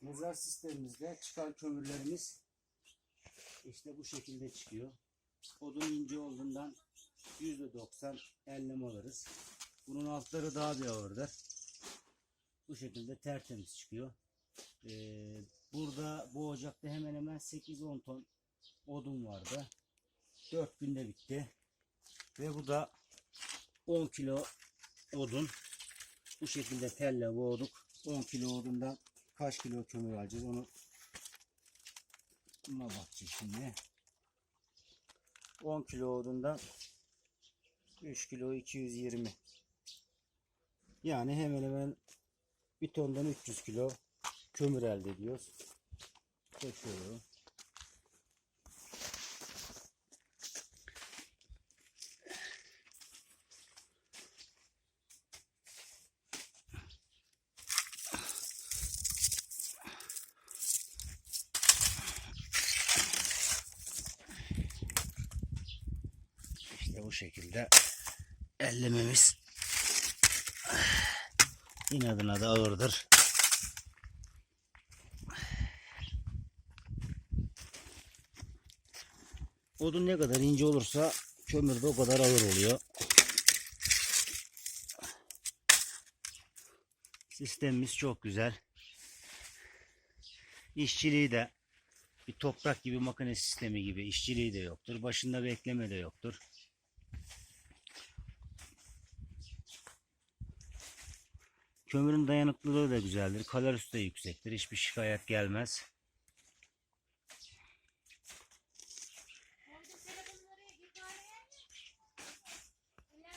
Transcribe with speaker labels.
Speaker 1: Mezar sistemimizde çıkan kömürlerimiz işte bu şekilde çıkıyor. Odun ince olduğundan %90 elleme alırız. Bunun altları daha bir ağırdır. Bu şekilde tertemiz çıkıyor. Ee, burada bu ocakta hemen hemen 8-10 ton odun vardı. 4 günde bitti. Ve bu da 10 kilo odun. Bu şekilde telle boğduk. 10 kilo odundan kaç kilo kömür alacağız onu buna bakacağız şimdi. 10 kilo odundan 3 kilo 220. Yani hemen hemen bir tondan 300 kilo kömür elde ediyoruz. Çekiyorum. İşte bu şekilde ellememiz inadına da ağırdır. Odun ne kadar ince olursa kömür de o kadar ağır oluyor. Sistemimiz çok güzel. İşçiliği de bir toprak gibi makine sistemi gibi işçiliği de yoktur. Başında bekleme de yoktur. Kömürün dayanıklılığı da güzeldir. Kalorisi de yüksektir. Hiçbir şikayet gelmez.